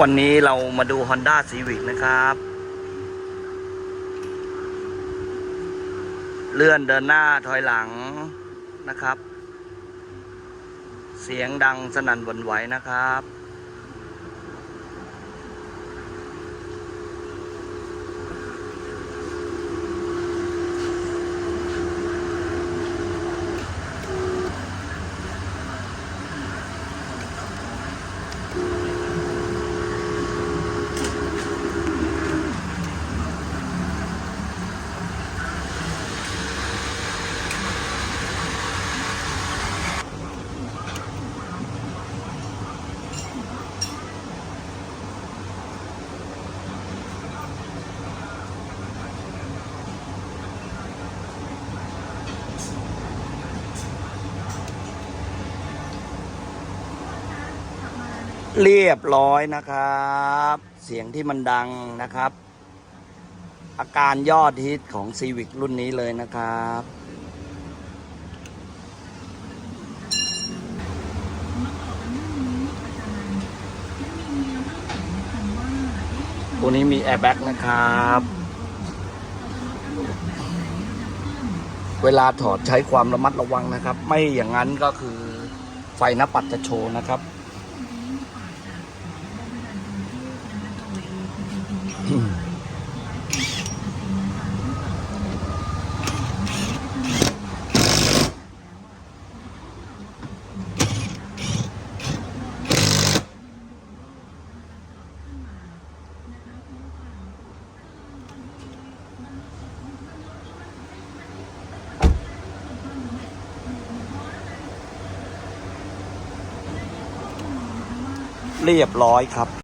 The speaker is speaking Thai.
วันนี้เรามาดู Honda Civic นะครับ เลื่อนเดินหน้าถอยหลังนะครับ เสียงดังสนั่นหวันไหวนะครับ เรียบร้อยนะครับ เสียงที่มันดังนะครับ อาการยอดฮิตของ Civic รุ่นนี้เลยนะครับ ตัวนี้มีแอร์แบ็กนะครับ เวลาถอดใช้ความระมัดระวังนะครับ ไม่อย่างนั้นก็คือไฟหน้าปัดจะโชว์นะครับ เรียบร้อยครับ